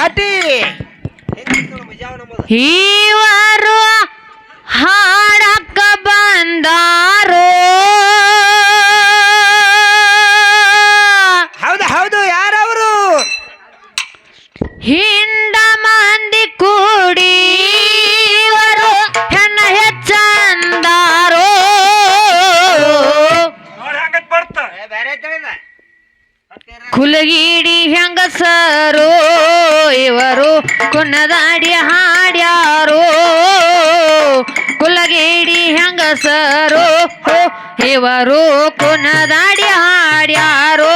கட்டி. ಇವರು ಕುನ್ನದಾಡಿ ಹಾಡ್ಯಾರೋ?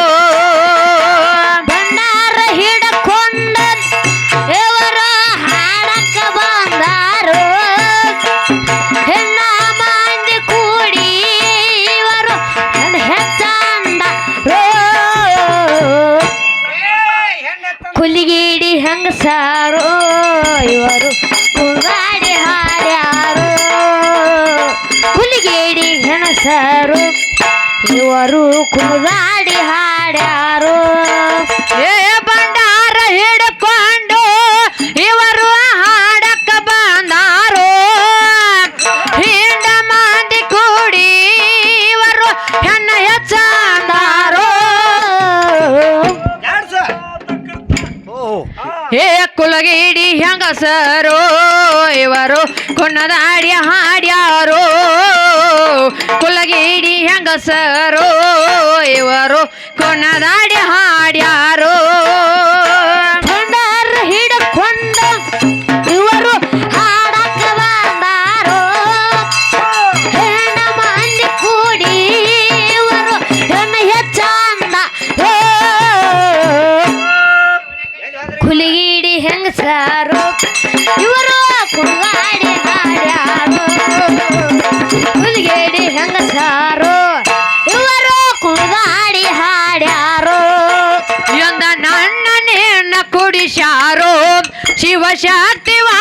ಇವರು ಹಾಡ್ಯಾರು? ಕುಲಗಿಡಿ ಹೆಂಗಸರು? ಇವರು ಕುನ್ನದಾಡಿ ಹಾಡ್ಯಾರೋ? ಶಿವಶಕ್ತಿವಾದ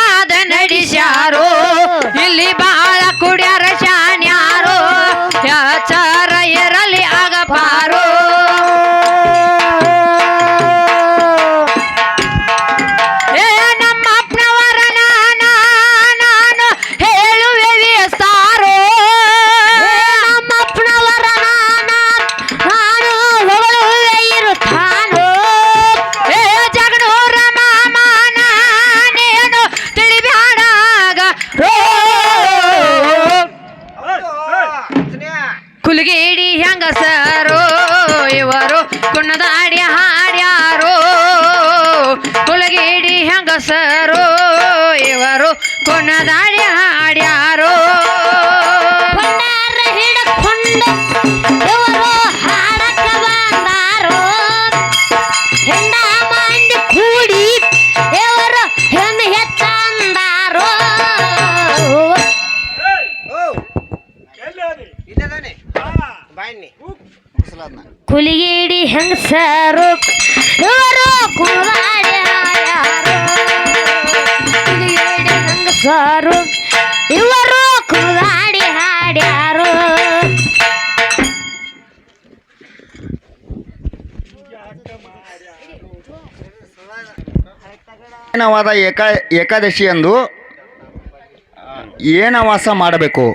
ಇವರು ಕುನ್ನದಾಡಿ ಹಾಡ್ಯಾರೋ? ಕುಲಗಿಡಿ ಹೆಂಗಸರು? ಇವರು ಕುನ್ನದಾಡಿ ಹಾಡ್ಯಾರೋ? ಭಂಡಾರ ಕುಲಿಗೇಡಿ ಹೆಂಗಸರು ಇವರು ಕುಲಿಗೇಡಿ ಹೆಂಗಸರು ಇವರು ಕುಲಾಡಿ ಹಾಡ್ಯಾರು? ಏನವಾದ ಏಕಾ ಏಕಾದಶಿ ಎಂದು ಏನವಾಸ ಮಾಡಬೇಕು?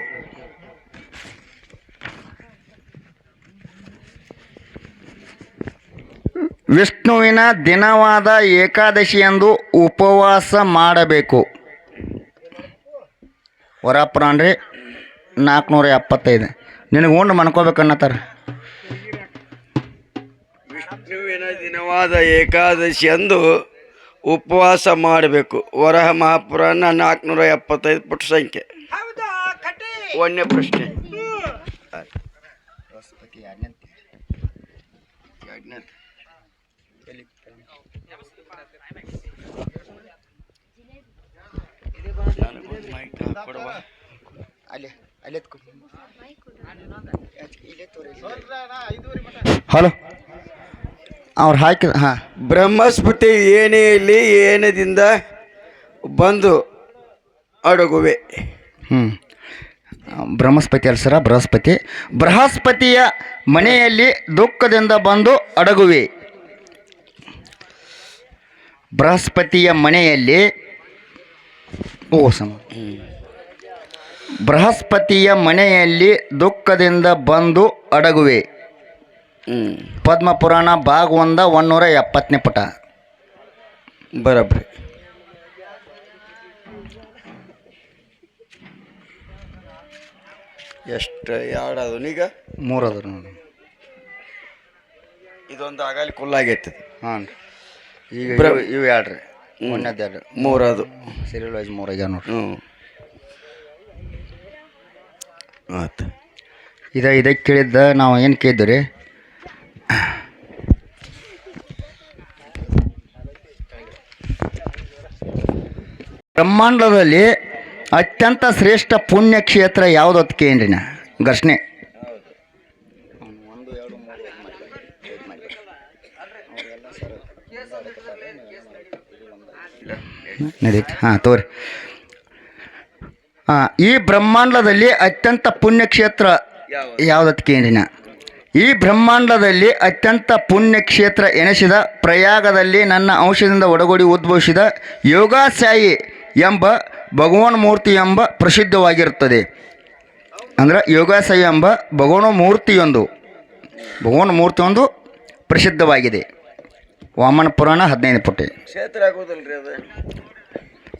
ವಿಷ್ಣುವಿನ ದಿನವಾದ ಏಕಾದಶಿಯಂದು ಉಪವಾಸ ಮಾಡಬೇಕು. ವರಪ್ರಾಣ್ರಿ ನಾಲ್ಕುನೂರ ಎಪ್ಪತ್ತೈದು. ನಿನಗೆ ಉಂಡು ಮನ್ಕೋಬೇಕನ್ನತ್ತಾರ ವಿಷ್ಣುವಿನ ದಿನವಾದ ಏಕಾದಶಿ ಅಂದು ಉಪವಾಸ ಮಾಡಬೇಕು. ವರಹ ಮಹಾಪುರಾಣ ನಾಲ್ಕುನೂರ ಎಪ್ಪತ್ತೈದು ಪುಟ ಸಂಖ್ಯೆ. ಒಂದೇ ಕಟಿ ಹಲೋ? ಅವ್ರು ಹಾಕಿದ ಹಾಂ. ಬ್ರಹ್ಮಸ್ಪತಿ ಇಲ್ಲಿ ಏನದಿಂದ ಬಂದು ಅಡಗುವೆ. ಹ್ಞೂ ಬ್ರಹ್ಮಸ್ಪತಿ ಅಲ್ಲ ಸರ? ಬೃಹಸ್ಪತಿ. ಬೃಹಸ್ಪತಿಯ ಮನೆಯಲ್ಲಿ ದುಃಖದಿಂದ ಬಂದು ಅಡಗುವೆ. ಬೃಹಸ್ಪತಿಯ ಮನೆಯಲ್ಲಿ ಓ ಸಮ ಬೃಹಸ್ಪತಿಯ ಮನೆಯಲ್ಲಿ ದುಃಖದಿಂದ ಬಂದು ಅಡಗುವೆ. ಹ್ಞೂ ಪದ್ಮ ಪುರಾಣ ಭಾಗ ಒಂದ ಒಂದೂರ ಎಪ್ಪತ್ತನೇ ಪುಟ. ಬರಬ್ರಿ. ಎಷ್ಟು ಎರಡು ಈಗ ಮೂರದು ನೋಡಿ. ಇದೊಂದು ಆಗಲಿ ಕುಲ್ಲಾಗೈತೆ ಹಾಂ ಈಗ ಬ್ರ- ಇವು- ಇವು ಒಂದನೇದು ಎರಡು ಮೂರದು. ಸೀರಿಯಲ್ ವೈಸ್ ಮೂರು ಆಗ್ಯಾವ ನೋಡ್ರಿ. ಹ್ಞೂ ಆಯ್ತು. ಇದ ಇದಕ್ಕೆ ಕೇಳಿದ್ದ ನಾವು ಏನು ಕೇಳಿದ್ವಿ ರೀ ಬ್ರಹ್ಮಾಂಡದಲ್ಲಿ ಅತ್ಯಂತ ಶ್ರೇಷ್ಠ ಪುಣ್ಯಕ್ಷೇತ್ರ ಯಾವುದು ಅಂತ ರೀ ನಾ. ಘರ್ಷಣೆ. ನಡೀತು ಹಾಂ, ತೋರಿ. ಹಾಂ ಈ ಬ್ರಹ್ಮಾಂಡದಲ್ಲಿ ಅತ್ಯಂತ ಪುಣ್ಯಕ್ಷೇತ್ರ ಯಾವುದಕ್ಕೆ ಕೇಳಿನ ಈ ಬ್ರಹ್ಮಾಂಡದಲ್ಲಿ ಅತ್ಯಂತ ಪುಣ್ಯಕ್ಷೇತ್ರ ಎನಿಸಿದ ಪ್ರಯಾಗದಲ್ಲಿ ನನ್ನ ಅಂಶದಿಂದ ಒಡಗೂಡಿ ಉದ್ಭವಿಸಿದ ಯೋಗಾಸಾಯಿ ಎಂಬ ಭಗವಾನ್ ಮೂರ್ತಿ ಎಂಬ ಪ್ರಸಿದ್ಧವಾಗಿರುತ್ತದೆ. ಅಂದ್ರೆ ಯೋಗಾಸಾಯಿ ಎಂಬ ಭಗವಾನ ಮೂರ್ತಿಯೊಂದು ಭಗವಾನ್ ಮೂರ್ತಿಯೊಂದು ಪ್ರಸಿದ್ಧವಾಗಿದೆ. ವಾಮನ ಪುರಾಣ ಹದಿನೈದು ಪುಟ್ಟಿ. ಕ್ಷೇತ್ರ ಆಗೋದಲ್ರಿ ಅದು?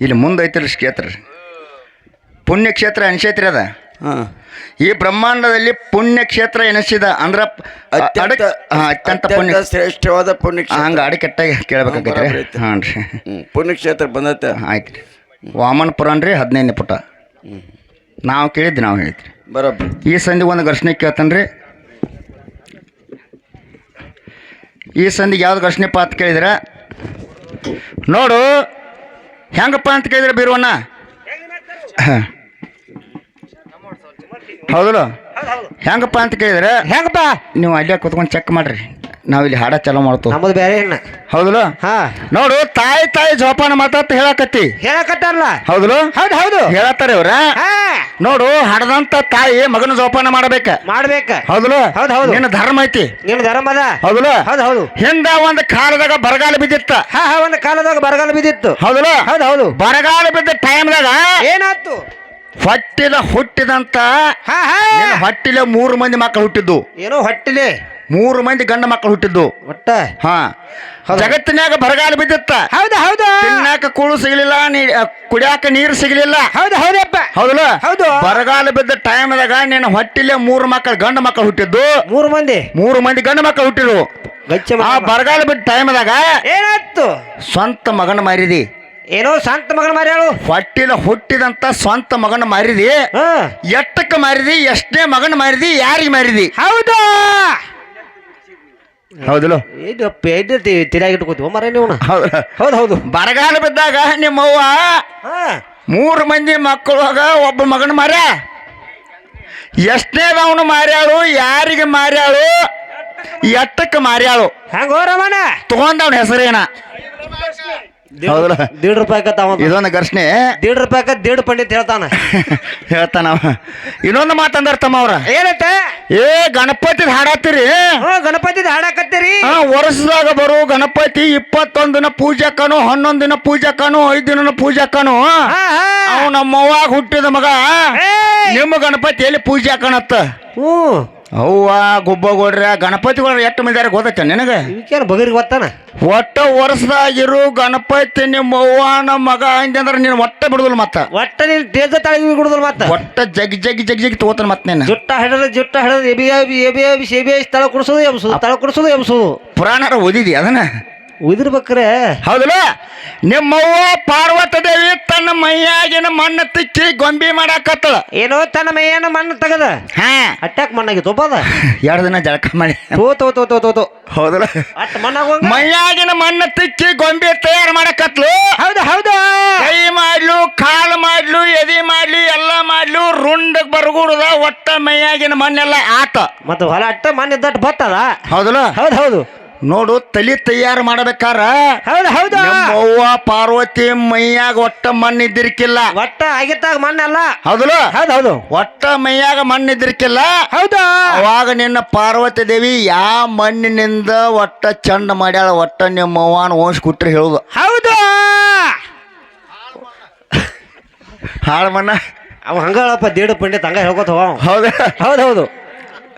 ಇಲ್ಲಿ ಮುಂದೆ ಐತ್ರಿ ಕ್ಷೇತ್ರ. ಪುಣ್ಯಕ್ಷೇತ್ರ ಅನಿಸೈತ್ರಿ ಅದ. ಹಾಂ. ಈ ಬ್ರಹ್ಮಾಂಡದಲ್ಲಿ ಪುಣ್ಯಕ್ಷೇತ್ರ ಎನಿಸಿದ ಅಂದ್ರ ಅತ್ಯಂತ ಪುಣ್ಯ ಶ್ರೇಷ್ಠವಾದ ಪುಣ್ಯಕ್ಷೇತ್ರ ಹಂಗ ಅಡಿಕೆಟ್ಟಾಗಿ ಕೇಳ್ಬೇಕಾಗೈತ್ರಿ. ಹಾಂ ರೀ ಪುಣ್ಯಕ್ಷೇತ್ರ ಬಂದೈತೆ. ಆಯ್ತು ರೀ ವಾಮನ ಪುರಾಣ ರೀ ಹದಿನೈದನೇ ಪುಟ. ಹ್ಞೂ ನಾವು ಕೇಳಿದ್ದು ನಾವು ಹೇಳಿದ್ರಿ. ಬರೋಬ್ಬರಿ ಈ ಸಂಧಿ ಒಂದು ಘರ್ಷಣೆ ಕೇಳ್ತಾನೆ ರೀ ಈ ಸಂದಿಗೆ ಯಾವ್ದು ಘರ್ಷಣೆಪ್ಪ ಅಂತ ಕೇಳಿದ್ರ? ನೋಡು ಹೆಂಗಪ್ಪ ಅಂತ ಕೇಳಿದ್ರೆ ಬೀರುವಣ್ಣ? ಹಾಂ. ಹೌದಲ್ಲ? ಹೆಂಗಪ್ಪ ಅಂತ ಕೇಳಿದ್ರೆ? ಹೆಂಗಪ್ಪ? ನೀವು ಅಲ್ಲೇ ಕುತ್ಕೊಂಡು ಚೆಕ್ ಮಾಡ್ರಿ. ನಾವು ಇಲ್ಲಿ ಹಾಡ ಚಾಲೂ ಮಾಡ್ತೇವೆ. ನಮ್ಮದು ಬೇರೆ ಏನ ಹೌದಲ್ಲ? ಹಾ. ನೋಡು ತಾಯಿ ತಾಯಿ ಜೋಪಾನ ಮಾತಾಡ್ತ ಹೇಳಕತ್ತಿ. ಹೇಳಕತ್ತಾರಲ್ಲ? ಹೌದಲ್ಲ? ಹೌದು ಹೌದು. ಹೇಳತ್ತಾರ ಇವ್ರ? ನೋಡು ಹಡದಂತ ತಾಯಿ ಮಗನ ಜೋಪಾನ ಮಾಡ್ಬೇಕ. ಮಾಡ್ಬೇಕ. ಹೌದಲ್ಲ? ಹೌದು ಹೌದು. ನಿನ್ನ ಧರ್ಮ ಐತಿ. ನಿನ್ನ ಧರ್ಮ ಅದ. ಹೌದಲ್ಲ? ಹೌದು ಹೌದು. ಹಿಂದ ಒಂದು ಕಾಲದಾಗ ಬರಗಾಲ ಬಿದ್ದಿತ್ತ. ಹಾ ಹಾ ಒಂದು ಕಾಲದಾಗ ಬರಗಾಲ ಬಿದ್ದಿತ್ತು. ಹೌದಲ್ಲ? ಹೌದು ಹೌದು. ಬರಗಾಲ ಬಿದ್ದ ಟೈಮ್ದಾಗ ಏನಾಯ್ತು? ಹೊಟ್ಟಿಲ ಹುಟ್ಟಿದಂತ ಹೊಟ್ಟಿಲ ಮೂರು ಮಂದಿ ಮಕ್ಕಳು ಹುಟ್ಟಿದ್ದು. ಏನೋ ಹೊಟ್ಟಿಲೆ. ಮೂರು ಮಂದಿ ಗಂಡ ಮಕ್ಕಳು ಹುಟ್ಟಿದ್ದು. ಒಟ್ಟ? ಹಾ. ಜಗತ್ತಿನಾಗ ಬರಗಾಲ ಬಿದ್ದಿತ್ತ. ಹೌದು ಹೌದು? ತಿನ್ನಾಕ ಕೂಳು ಸಿಗಲಿಲ್ಲ ನೀ ಅ, ಕುಡಿಯಾಕ ನೀರು ಸಿಗಲಿಲ್ಲ. ಹೌದು ಹೌದಪ್ಪ. ಹೌದಲ್ಲ? ಹೌದು. ಬರಗಾಲ ಬಿದ್ದ ಟೈಮ್ದಾಗ ನಿನ್ನ ಹೊಟ್ಟಿಲೆ ಮೂರು ಮಕ್ಕಳು ಗಂಡ ಮಕ್ಕಳು ಹುಟ್ಟಿದ್ದು. ಮೂರು ಮಂದಿ? ಮೂರು ಮಂದಿ ಗಂಡ ಮಕ್ಕಳು ಹುಟ್ಟಿರು. ಗಚ್ಚ ಆ ಬರಗಾಲ ಬಿದ್ದ ಟೈಮ್ದಾಗ ಏನಾಯ್ತು? ಸ್ವಂತ ಮಗನ ಮಾರಿದಿ. ಏನೋ ಸ್ವಂತ ಮಗನ ಮಾರ್ಯಾಳು ಹೊಟ್ಟಿಲ ಹುಟ್ಟಿದಂತ ಸ್ವಂತ ಮಗನ ಮಾರಿದಿ. ಹಾ. ಎಷ್ಟಕ್ಕೆ ಮಾರಿದಿ ಎಷ್ಟೇ ಮಗನ ಮಾರಿದಿ ಯಾರಿಗೆ ಮಾರಿದಿ? ಹೌದು? ಹೌದಲ್ಲ? ಇದು ಪೇಡ್ ತಿರಾಗಿಟ್ಕೋತೀವ ಮರ ನೀವು. ಹೌದು. ಹೌದು ಹೌದು. ಬರಗಾಲ ಬಿದ್ದಾಗ ನಿಮ್ಮವ್ವ ಅವ್ವ ಮೂರು ಮಂದಿ ಮಕ್ಕಳಾಗ ಒಬ್ಬ ಮಗನ ಮಾರ್ಯ. ಎಷ್ಟನೇದವನು ಮಾರ್ಯಾಳು ಯಾರಿಗೆ ಮಾರ್ಯಾಳು? ಎಟ್ಟಕ್ಕೆ ಮಾರ್ಯಾಳು? ಹೆಂಗ ರಮಣ ತಗೊಂಡವನ ಹೆಸರೇನ? ಹೌದಲ್ಲ? ದೀಡ್ ರೂಪಾಯಿ ಅವ ಇದೊಂದು ಘರ್ಷಣೆ. ದೀಡ್ ರೂಪಾಯಿ ದೀಡ್ ಪಂಡಿತ್ ಹೇಳ್ತಾನ. ಹೇಳ್ತಾನ ಅವ. ಇನ್ನೊಂದು ಮಾತಂದ್ರ ತಮ್ಮ ಅವ್ರ. ಏನೈತೆ? ಏ ಗಣಪತಿ ಹಾಡತ್ತೀರಿ? ಹ್ಞೂ ಗಣಪತಿ ಹಾಡಾಕತ್ತೀರಿ. ವರ್ಷದಾಗ ಬರು ಗಣಪತಿ ಇಪ್ಪತ್ತೊಂದು ದಿನ ಪೂಜಕ್ಕನು ಹನ್ನೊಂದು ದಿನ ಪೂಜಕ್ಕನು ಐದ್ ದಿನ ಪೂಜಕ್ಕನು ಅವ ನಮ್ಮವ್ವಾಗ ಹುಟ್ಟಿದ ಮಗ! ನಿಮ್ಮ ಗಣಪತಿ ಎಲ್ಲಿ ಪೂಜೆ ಕಾಣತ್ತ. ಹ್ಞೂ ಅವ್ವ ಗುಬ್ಬಗೋಡ್ರ ಗಣಪತಿಗಳು ಎಷ್ಟು ಮಂದಿ ಗೊತ್ತೈತೆ ನಿನಗೆ? ಇವಕ್ಕೇನು ಬಗರಿಗೆ ಗೊತ್ತಾನ ಒಟ್ಟ ವರ್ಷದಾಗಿರು ಗಣಪತಿ ನಿಮ್ಮ ಅವ್ವ ನಮ್ಮ ಮಗ ಅಂದಂದ್ರೆ ನೀನು ಒಟ್ಟ ಬಿಡುದಿಲ್ಲ ಮತ್ತ. ಒಟ್ಟ ನೀನು ತೇಜ ತಳಗಿ ಬಿಡುದಿಲ್ಲ ಮತ್ತ. ಒಟ್ಟ ಜಗ್ ಜಗ್ ಜಗ್ ಜಗ್ ತಗೋತಾನ ಮತ್ತೆ ನೀನು. ಜುಟ್ಟ ಹಿಡಿದ್ರೆ ಜುಟ್ಟ ಹಿಡಿದ್ರೆ ಎಬಿ ಎಬಿ ಎಬಿ ಎಬಿ ಶೆಬಿ ತಳ ಕುಡಿಸೋದು ಎಬ್ಸೋದು ತಳ ಕುಡಿಸೋದು ಎಬ್ಸೋದು. ಪುರಾಣರ ಓದಿದಿ ಅದನ್ನ? ಉದಿರ್ಬೇಕ್ರೆ ಹೌದಲ್ಲ? ನಿಮ್ಮವ್ವ ಪಾರ್ವತ ದೇವಿ ತನ್ನ ಮೈಯಾಗಿನ ಮಣ್ಣು ತಿಕ್ಕಿ ಗೊಂಬಿ ಮಾಡಾಕತ್ತಳ. ಏನೋ ತನ್ನ ಮೈಯನ್ನ ಮಣ್ಣು ತೆಗದ? ಹಾ. ಅಟ್ಯಾಕ್ ಮಣ್ಣಾಗಿ ತೊಬ್ಬದ ಎರಡು ದಿನ ಜಳಕ ಮಾಡಿ ತೋ ತೋ ತೋ ತೋ ತೋ ತೋ. ಹೌದಲ್ಲ? ಅಟ್ ಮಣ್ಣಾಗ ಮೈಯಾಗಿನ ಮಣ್ಣು ತಿಕ್ಕಿ ಗೊಂಬಿ ತಯಾರು ಮಾಡಾಕತ್ಲು ಹೌದು ಹೌದು. ಕೈ ಮಾಡ್ಲು ಕಾಲು ಮಾಡ್ಲು ಎದಿ ಮಾಡ್ಲಿ ಎಲ್ಲ ಮಾಡ್ಲು ರುಂಡ ಬರಗೂಡದ ಒಟ್ಟ ಮೈಯಾಗಿನ ಮಣ್ಣೆಲ್ಲ ಆತ. ಮತ್ತೆ ಹೊಲ ಅಟ್ಟ ಮಣ್ಣು ಇದ್ದಟ್ಟು ಬತ್ತದ? ಹೌದಲ್ಲ? ಹೌದು ಹೌದು. ನೋಡು ತಲಿ ತಯಾರು ಮಾಡಬೇಕಾರ? ಹೌದು ಹೌದು. ಅವ್ವ ಪಾರ್ವತಿ ಮೈಯಾಗ ಒಟ್ಟ ಮಣ್ಣು ಇದ್ದಿರ್ಕಿಲ್ಲ ಒಟ್ಟ ಆಗಿತ್ತಾಗ ಮಣ್ಣಲ್ಲ. ಹೌದಲ್ಲ? ಹೌದು ಹೌದು. ಒಟ್ಟ ಮೈಯಾಗ ಮಣ್ಣು ಇದ್ದಿರ್ಕಿಲ್ಲ ಹೌದು. ಅವಾಗ ನಿನ್ನ ಪಾರ್ವತಿ ದೇವಿ ಯಾ ಮಣ್ಣಿನಿಂದ ಒಟ್ಟ ಚಂಡ ಮಾಡ್ಯಾಳ ಒಟ್ಟ ನಿಮ್ಮ ಅವ್ವನ ವಂಶ ಕುಟ್ರಿ ಹೇಳುದು. ಹೌದು. ಹಾಳು ಮಣ್ಣ ಅವ ಹಂಗಳಪ್ಪ ದೇಡು ಪಂಡಿತ ಹಂಗ ಹೇಳ್ಕೊತ ಹೌದಾ ಹೌದ? ಹೌದು ಹೌದು.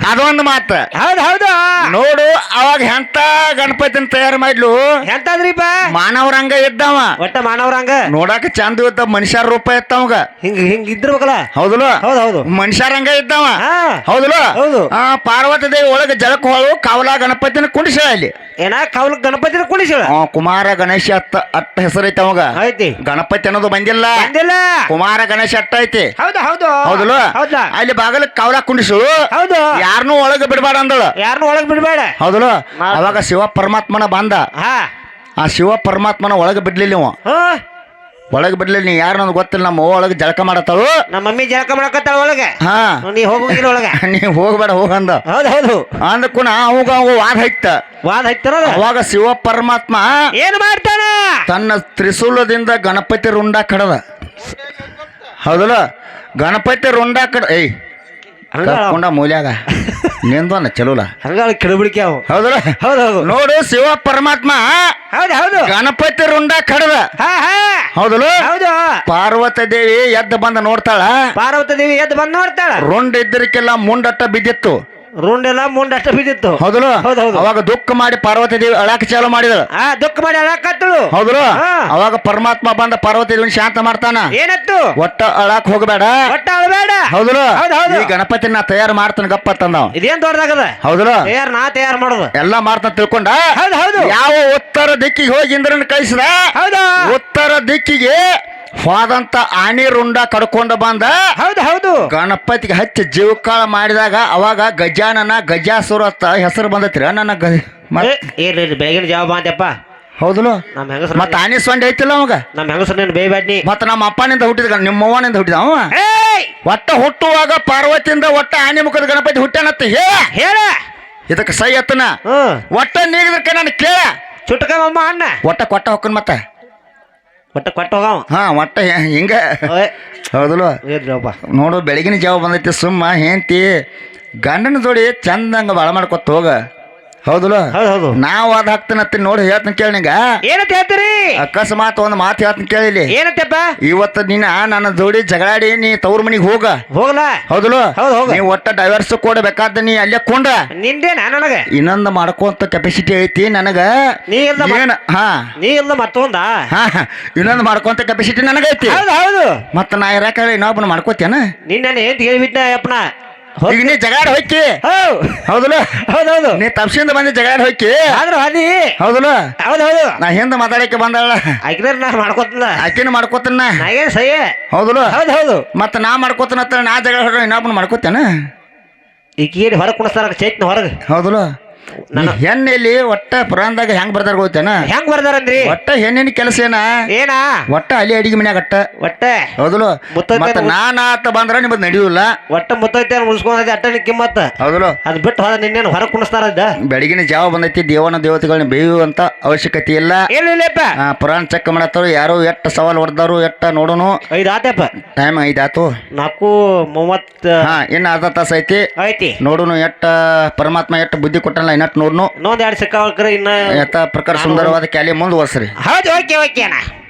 ಅದೊಂದು ಮಾತ. ಹೌದು ಹೌದು. ನೋಡು ಅವಾಗ ಎಂತ ಗಣಪತಿನ ತಯಾರು ಮಾಡ್ಲು? ಎಂತದ್ರಿಪ್ಪ? ಮಾನವರಂಗ ಇದ್ದವ. ಒಟ್ಟ ಮಾನವರಂಗ? ನೋಡಾಕ ಚಂದ ಇದ್ದ ಮನುಷ್ಯರ ರೂಪ ಇತ್ತವಂಗ ಹಿಂಗ ಹಿಂಗ ಇದ್ರಬೇಕಲ್ಲ? ಹೌದಲ್ಲ? ಹೌದು ಹೌದು. ಮನುಷ್ಯರಂಗ ಇದ್ದವ. ಹೌದಲ್ಲ? ಹೌದು. ಆ ಪಾರ್ವತಿ ದೇವಿ ಒಳಗೆ ಜಳಕ ಹೋಳು ಕಾವಲ ಗಣಪತಿನ ಕುಂಡಿಸ ಅಲ್ಲಿ. ಏನ ಕವಲ ಗಣಪತಿನ ಕುಂಡಿಸ ಕುಮಾರ ಗಣೇಶ ಅತ್ತ ಅತ್ತ ಹೆಸರು ಐತೆ ಅವಾಗ. ಐತಿ. ಗಣಪತಿ ಅನ್ನೋದು ಬಂದಿಲ್ಲ. ಬಂದಿಲ್ಲ. ಕುಮಾರ ಗಣೇಶ ಅಟ್ಟ ಐತಿ. ಹೌದು ಹೌದು. ಹೌದಲ್ಲ? ಹೌದಾ? ಅಲ್ಲಿ ಬಾಗಲ ಕಾವಲ ಕುಂಡಿಸು. ಹೌದು. ಯಾರನ್ನೂ ಒಳಗೆ ಬಿಡಬೇಡ ಅಂದಳು. ಯಾರನ್ನೂ ಒಳಗೆ ಬಿಡಬೇಡ. ಹೌದಲ್ಲ? ಅವಾಗ ಶಿವ ಪರಮಾತ್ಮನ ಬಂದ. ಹಾ. ಆ ಶಿವ ಪರಮಾತ್ಮನ ಒಳಗೆ ಬಿಡ್ಲಿಲ್ಲ ನೀವು ಒಳಗೆ ಬಿಡ್ಲಿಲ್ಲ ನೀ ಯಾರು ನನಗೆ ಗೊತ್ತಿಲ್ಲ ನಮ್ಮ ಒಳಗೆ ಜಳಕ ಮಾಡತ್ತಾಳು. ನಮ್ಮ ಮಮ್ಮಿ ಜಳಕ ಮಾಡಕತ್ತಾಳ ಒಳಗೆ. ಹಾ. ನೀ ಹೋಗಂಗಿಲ್ಲ ಒಳಗೆ. ನೀ ಹೋಗ್ಬೇಡ ಹೋಗಂದ ಹೌದು ಹೌದು. ಕುನ ಅವಾಗ ಅವಾಗ ವಾದ ಹೈತ. ವಾದ ಹೈತಾರ ಅವಾಗ ಶಿವ ಪರಮಾತ್ಮ ಏನು ಮಾಡ್ತಾನ? ತನ್ನ ತ್ರಿಶೂಲದಿಂದ ಗಣಪತಿ ರುಂಡ ಕಡದ. ಹೌದಲ್ಲ? ಗಣಪತಿ ರುಂಡ ಕಡ ಏಯ್ ಕರ್ಕೊಂಡ ಮೂಲ್ಯಾಗ. ನಿಂದೋನ ಚಲೋಲ. ಹರಗಾಳ ಕಿಡಬಿಡಿಕೆ ಅವು. ಹೌದಲ್ಲ? ಹೌದು ಹೌದು. ನೋಡು ಶಿವ ಪರಮಾತ್ಮ. ಹೌದು ಹೌದು. ಗಣಪತಿ ರುಂಡ ಕಡದ. ಹಾ ಹಾ. ಹೌದಲ್ಲ? ಹೌದು. ಪಾರ್ವತ ದೇವಿ ಎದ್ದು ಬಂದ ನೋಡ್ತಾಳ? ಪಾರ್ವತ ದೇವಿ ಎದ್ದು ಬಂದು ನೋಡ್ತಾಳ. ರುಂಡ ಇದ್ದರಿಕೆಲ್ಲ ಮುಂಡಟ್ಟ ಬಿದ್ದಿತ್ತು. ರುಂಡೆಲ್ಲ ಮುಂಡ ಅಷ್ಟ ಬಿದ್ದಿತ್ತು. ಹೌದಲ್ಲ? ಹೌದು, ಹೌದು. ಅವಾಗ ದುಃಖ ಮಾಡಿ ಪಾರ್ವತಿ ದೇವಿ ಅಳಾಕ ಚಾಲು ಮಾಡಿದಳು. ಆ ದುಃಖ ಮಾಡಿ ಅಳಕತ್ತಳು. ಹೌದಲ್ಲ? ಹಾ. ಅವಾಗ ಪರಮಾತ್ಮ ಬಂದ ಪಾರ್ವತಿ ದೇವಿ ಶಾಂತ ಮಾಡ್ತಾನ. ಏನತ್ತು? ಒಟ್ಟ ಅಳಾಕ್ ಹೋಗಬೇಡ. ಒಟ್ಟ ಅಳಬೇಡ. ಹೌದಲ್ಲ? ಹೌದು, ಹೌದು. ಈ ಗಣಪತಿನ ನಾ ತಯಾರು ಮಾಡ್ತಾನೆ ಗಪ್ಪ ತಂದವ ಇದೇನ್ ದೊಡ್ಡದಾಗದ? ಹೌದಲ್ಲ? ತಯಾರ್ ನಾ ತಯಾರು ಮಾಡೋದು. ಎಲ್ಲಾ ಮಾಡ್ತಾನ ತಿಳ್ಕೊಂಡ? ಹೌದು ಹೌದು. ಯಾವ ಉತ್ತರ ದಿಕ್ಕಿಗೆ ಹೋಗಿ ಇಂದ್ರನ ಕಳಿಸಿದ? ಹೌದಾ. ಉತ್ತರ ದಿಕ್ಕಿಗೆ ಹೋದಂತ ಆಣಿ ರುಂಡ ಕಡ್ಕೊಂಡು ಬಂದ ಹೌದು ಹೌದು. ಗಣಪತಿಗೆ ಹಚ್ಚಿ ಜೀವಕಾಳ ಮಾಡಿದಾಗ ಅವಾಗ ಗಜಾನನ ಗಜಾಸುರ ಅಂತ ಹೆಸರು ಬಂದೈತ್ರಿ. ನನ್ನ ಗ ಮ- ಏ, ಇರ್ಲಿ ಇರ್ಲಿ ಬೆಳಗಿನ ಜಾವ ಬಂದಪ್ಪ ಹೌದಲ್ಲ? ನಮ್ಮ ಹೆಂಗಸ್ರ ಮತ್ತ ಆನೆ ಸೊಂಡೆ ಐತಿಲ್ಲ ಅವಾಗ? ನಮ್ಮ ಹೆಂಗಸ್ರ ನೀನು ಬೇಯ್ಬೇಡ್ನಿ ಮತ್ತೆ ನಮ್ಮ ಅಪ್ಪನಿಂದ ಹುಟ್ಟಿದ ನಿಮ್ಮ ಅವ್ವನಿಂದ ಹುಟ್ಟಿದ ಅವ? ಏಯ್! ಒಟ್ಟ ಹುಟ್ಟುವಾಗ ಪಾರ್ವತಿಯಿಂದ ಒಟ್ಟ ಆನೆ ಮುಖದ ಗಣಪತಿ ಹುಟ್ಟಾನತ್ತ? ಹೇ! ಹೇಳ! ಇದಕ್ಕೆ ಸೈ ಎತ್ತನ? ಒಟ್ಟ ನೀಗಿದ್ರಕ ನಾನು ಕೇಳ. ಚುಟ್ಕಮ್ಮ ಅಣ್ಣ. ಒಟ್ಟ ಕೊಟ್ಟ ಹೊಕ್ಕನ್ ಮತ್ತ? ಒಟ್ಟ ಕೊಟ್ಟು ಹೋಗವ. ಹಾ ಒಟ್ಟ ಹಿಂಗ? ಹೌದಲ್ವ? ನೋಡು ಬೆಳಗಿನ ಜಾವ ಬಂದೈತಿ ಸುಮ್ಮ ಹೆಂಡತಿ ಗಂಡನ ಜೋಡಿ ಚಂದಂಗ ಬಾಳ ಮಾಡ್ಕೊತ ಹೋಗ. ಹೌದಲ್ಲ? ಹೌದು ಹೌದು. ನಾವು ಅದ್ ಹಾಕ್ತೀನತ್ತಿ ನೋಡಿ ಹೇಳ್ತೀನಿ ಕೇಳಿ ನಿಂಗ. ಏನಂತ ಹೇಳ್ತೀರಿ? ಅಕಸ್ಮಾತ್ ಒಂದು ಮಾತು ಹೇಳ್ತೀನಿ ಕೇಳಿಲಿ ಏನಂತಪ್ಪ? ಇವತ್ತು ನಿನ್ನ ನನ್ನ ಜೋಡಿ ಜಗಳಾಡಿ ನೀ ತವ್ರ ಮನಿಗೆ ಹೋಗ. ಹೋಗ್ಲಾ ಹೌದಲ್ಲ? ಹೌದು, ಹೌದು. ನೀ ಒಟ್ಟ ಡೈವರ್ಸ್ ಕೊಡ್ಬೇಕಾದ ನೀ ಅಲ್ಲೇ ಕೊಂಡ. ನಿಂದೇನ ನನಗ ಇನ್ನೊಂದು ಮಾಡ್ಕೊಂತ ಕೆಪಾಸಿಟಿ ಐತಿ ನನಗ. ನೀ ಇಲ್ಲ ಏನು ಏನ್? ಹಾ. ನೀ ಇಲ್ಲ ಮತ್ತೊಂದ? ಹಾ ಇನ್ನೊಂದು ಮಾಡ್ಕೊಂತ ಕೆಪಾಸಿಟಿ ನನಗೈತಿ. ಹೌದು ಹೌದು. ಮತ್ತ ನಾ ಇರಾಕ ಇನ್ನೊಬ್ಬನ ಮಾಡ್ಕೋತೇನ? ನಿನ್ನ ಏನ್ ಹೇಳ್ಬಿಟ್ನ ಅಪ್ಪನ ಈಗ ನೀ ಜಗಾಡ್ ಹೋಯ್ಕಿ ಹೌದು. ಹೌದಲ್ಲ? ಹೌದೌದು. ನೀ ತಪ್ಸಿಂದ ಬಂದಿ ಜಗಾಡ್ ಹೋಯ್ಕಿ ಆದ್ರ ಹದಿ ಹೌದಲ್ಲ? ಹೌದು ಹೌದು. ನಾ ಹಿಂದೆ ಮಾತಾಡಕ್ಕೆ ಬಂದಾಳ. ಆಕಿದ್ರ ನಾ ಮಾಡ್ಕೊತಲ್ಲ ಆಕಿನ ಮಾಡ್ಕೋತನ. ನಾಗೇನ್ ಸಹ್ಯ ಹೌದಲ್ಲ? ಹೌದು ಹೌದು. ಮತ್ತೆ ನಾ ಮಾಡ್ಕೋತನ ಹತ್ರ ನಾ ಜಗಳ ಹೊಡ್ರ ಇನ್ನೊಬ್ಬನ ಮಾಡ್ಕೋತೇನ? ಈಕೇನು ಹೊರಗೆ ಕುಣಿಸ್ತಾರ? ಚೈತ್ನ ಹೊರಗೆ. ಹೌದಲ್ಲ? ಹೆಣ್ಣೆಲ್ಲಿ ಒಟ್ಟ ಪುರಾಣದಾಗ ಹೆಂಗ್ ಬರ್ದಾರ ಗೊತ್ತೇನ? ಹೆಂಗ್ ಬರ್ದಾರಂದ್ರಿ? ಒಟ್ಟ ಹೆಣ್ಣಿನ ಕೆಲಸ ಏನ? ಏನ? ಒಟ್ಟ ಅಲ್ಲಿ ಅಡಿಗೆ ಮನ್ಯಾಗ ಅಟ್ಟ. ಒಟ್ಟ? ಹೌದಲು ಮತ್ತ ನಾನ ಆತ ಬಂದ್ರ ನಿಮ್ಮದ್ ನಡೆಯುಲ್ಲ ಒಟ್ಟ ಮುತ್ತೈತೆ ಮುಗಿಸ್ಕೊಂಡ್ ಅಟ್ಟ ಕಿಮ್ಮತ್ತ ಹೌದಲು ಅದ್ ಬಿಟ್ಟು ಹೋದ ನಿನ್ನೇನು ಹೊರ ಕುಣಿಸ್ತಾರ ಇದ್ದ ಬೆಳಗಿನ ಜಾವ ಬಂದೈತಿ ದೇವನ ದೇವತೆಗಳನ್ನ ಬೇಯುವಂತ ಅವಶ್ಯಕತೆ ಇಲ್ಲ. ಏನಿಲ್ಲಪ್ಪ ಪುರಾಣ ಚೆಕ್ ಮಾಡತ್ತಾರ ಯಾರು ಎಟ್ಟ ಸವಾಲ್ ಹೊಡೆದಾರು ಎಟ್ಟ ನೋಡೋನು. ಐದಾತಪ್ಪ ಆತಪ್ಪ ಟೈಮ್ ಐದಾತು ನಾಲ್ಕು ಮೂವತ್ತ ಹಾ ಇನ್ನ ಅರ್ಧ ತಾಸ ಐತಿ. ಐತಿ. ನೋಡೋನು ಎಟ್ಟ ಪರಮಾತ್ಮ ಎಟ್ಟ ಬುದ್ಧಿ ಕೊಟ್ಟಲ್ಲ ಇನ್ನಟ್ ನೂರ್ನು ಇನ್ನೊಂದ್ ಎರಡು ಇನ್ನ ಪ್ರಕಾರ ಸುಂದರವಾದ ಕ್ಯಾಲಿ ಮುಂದುವರ್ಸ್ರಿ ಹೌದು ಓಕೆ ಓಕೆ ಅಣ್ಣ